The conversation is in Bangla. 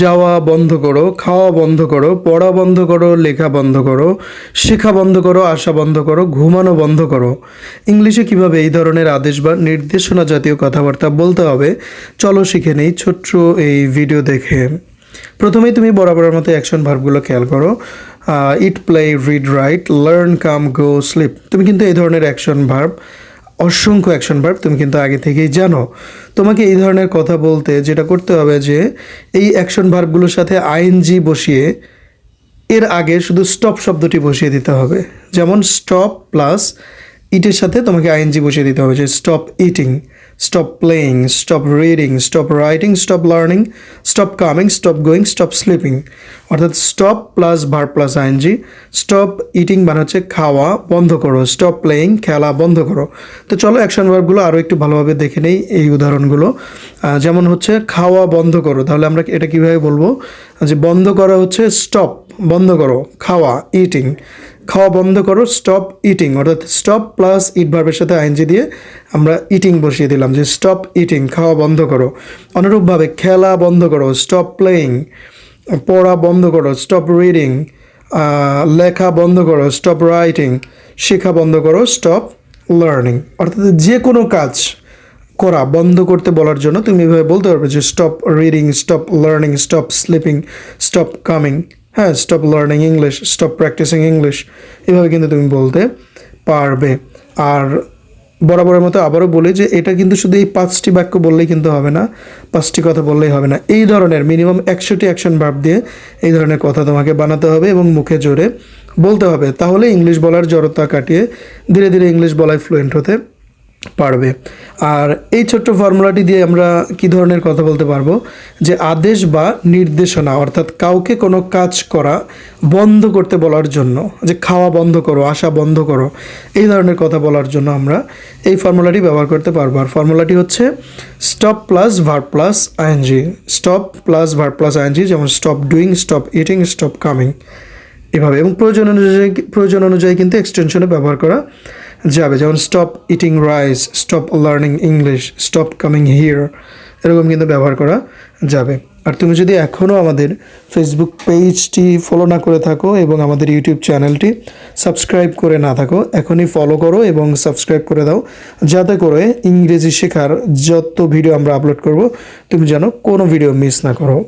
যাওয়া বন্ধ করো, খাওয়া বন্ধ করো, পড়া বন্ধ করো, লেখা বন্ধ করো, শেখা বন্ধ করো, আসা বন্ধ করো, ঘুমানো বন্ধ করো। ইংলিশে কীভাবে এই ধরনের আদেশ বা নির্দেশনা জাতীয় কথাবার্তা বলতে হবে? চলো শিখে নেই ছোট্ট এই ভিডিও দেখে। প্রথমেই তুমি বরাবরের মতো অ্যাকশন ভার্বগুলো খেয়াল করো। Eat play read write learn come go sleep তুমি কিন্তু এই ধরনের অ্যাকশন ভার্ব অসংখ্য অ্যাকশন ভার্ব তুমি কিন্তু আগে থেকেই জানো। তোমাকে এই ধরনের কথা বলতে যেটা করতে হবে যে, এই অ্যাকশন ভার্বগুলোর সাথে আইএনজি বসিয়ে এর আগে শুধু স্টপ শব্দটি বসিয়ে দিতে হবে। যেমন স্টপ প্লাস ইটের সাথে তোমাকে আইএনজি বসিয়ে দিতে হবে যে stop eating stop playing stop reading stop writing stop learning stop coming stop going stop sleeping অর্থাৎ stop plus verb plus ING stop eating মানে হচ্ছে খাওয়া বন্ধ করো স্টপ প্লেয়িং খেলা বন্ধ করো। তো চলো অ্যাকশন ভার্বগুলো আরও একটু ভালোভাবে দেখে নেই এই উদাহরণগুলো। যেমন হচ্ছে খাওয়া বন্ধ করো, তাহলে আমরা এটা কীভাবে বলব? যে বন্ধ করা হচ্ছে স্টপ বন্ধ করো, খাওয়া ইটিং খাওয়া বন্ধ করো স্টপ ইটিং অর্থাৎ স্টপ প্লাস ইট ভার্বের সাথে আইনজি দিয়ে আমরা ইটিং বসিয়ে দিলাম যে স্টপ ইটিং খাওয়া বন্ধ করো। অনুরূপভাবে খেলা বন্ধ করো স্টপ প্লেয়িং পড়া বন্ধ করো স্টপ রিডিং লেখা বন্ধ করো স্টপ রাইটিং শেখা বন্ধ করো স্টপ লার্নিং অর্থাৎ যে কোনো কাজ করা বন্ধ করতে বলার জন্য তুমি এভাবে বলতে পারবে যে stop reading stop learning stop sleeping stop coming হ্যাঁ stop learning English stop practising English এভাবে কিন্তু তুমি বলতে পারবে। আর বরাবরের মতো আবারও বলি যে, এটা কিন্তু শুধু এই পাঁচটি বাক্য বললেই কিন্তু হবে না, পাঁচটি কথা বললেই হবে না। এই ধরনের মিনিমাম একশোটি অ্যাকশন ভার্ব দিয়ে এই ধরনের কথা তোমাকে বানাতে হবে এবং মুখে জোরে বলতে হবে। তাহলে ইংলিশ বলার জড়তা কাটিয়ে ধীরে ধীরে ইংলিশ বলায় ফ্লুয়েন্ট হতে পারবে। আর এই ছোট্ট ফর্মুলাটি দিয়ে আমরা কি ধরনের কথা বলতে পারব? যে আদেশ বা নির্দেশনা, অর্থাৎ কাউকে কোনো কাজ করা বন্ধ করতে বলার জন্য, যে খাওয়া বন্ধ করো, আসা বন্ধ করো, এই ধরনের কথা বলার জন্য আমরা এই ফর্মুলাটি ব্যবহার করতে পারব। আর ফর্মুলাটি হচ্ছে stop plus verb plus ING stop plus verb plus ING যেমন stop doing stop eating stop coming এভাবে। এবং প্রয়োজন অনুযায়ী প্রয়োজন অনুযায়ী কিন্তু এক্সটেনশনে ব্যবহার করা যাবে, যেমন stop eating rice stop learning English stop coming here এরকম কিন্তু ব্যবহার করা যাবে। আর তুমি যদি এখনও আমাদের ফেসবুক পেজটি ফলো না করে থাকো এবং আমাদের ইউটিউব চ্যানেলটি সাবস্ক্রাইব করে না থাকো, এখনই ফলো করো এবং সাবস্ক্রাইব করে দাও। যাতে করে ইংরেজি শেখার যত ভিডিও আমরা আপলোড করব, তুমি যেন কোনো ভিডিও মিস না করো।